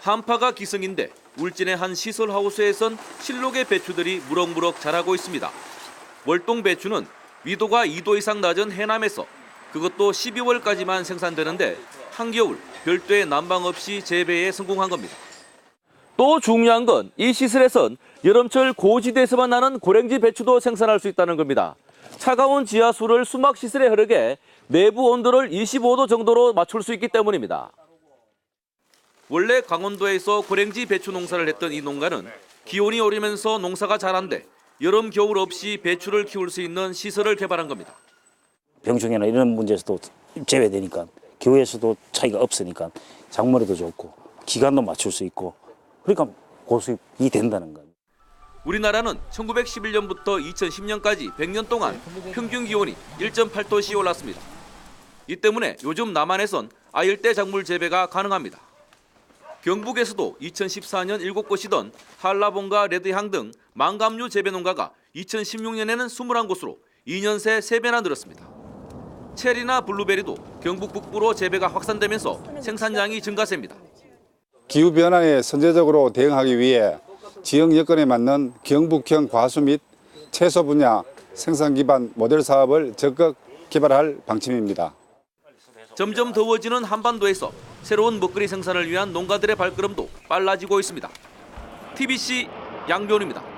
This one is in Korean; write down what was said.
한파가 기승인데 울진의 한 시설 하우스에선 실록의 배추들이 무럭무럭 자라고 있습니다. 월동 배추는 위도가 2도 이상 낮은 해남에서 그것도 12월까지만 생산되는데 한겨울 별도의 난방 없이 재배에 성공한 겁니다. 또 중요한 건 이 시설에선 여름철 고지대에서만 나는 고랭지 배추도 생산할 수 있다는 겁니다. 차가운 지하수를 수막 시설에 흐르게 내부 온도를 25도 정도로 맞출 수 있기 때문입니다. 원래 강원도에서 고랭지 배추 농사를 했던 이 농가는 기온이 오르면서 농사가 자란데 여름 겨울 없이 배추를 키울 수 있는 시설을 개발한 겁니다. 병충해나 이런 문제에서도 제외되니까 기후에서도 차이가 없으니까 작물에도 좋고 기간도 맞출 수 있고 그러니까 고수입이 된다는 거. 우리나라는 1911년부터 2010년까지 100년 동안 평균 기온이 1.8도씩 올랐습니다. 이 때문에 요즘 남한에선 아열대 작물 재배가 가능합니다. 경북에서도 2014년 7곳이던 한라봉과 레드향 등 망감류 재배 농가가 2016년에는 21곳으로 2년 새 3배나 늘었습니다. 체리나 블루베리도 경북 북부로 재배가 확산되면서 생산량이 증가세입니다. 기후 변화에 선제적으로 대응하기 위해 지역 여건에 맞는 경북형 과수 및 채소 분야 생산 기반 모델 사업을 적극 개발할 방침입니다. 점점 더워지는 한반도에서 새로운 먹거리 생산을 위한 농가들의 발걸음도 빨라지고 있습니다. TBC 양변입니다.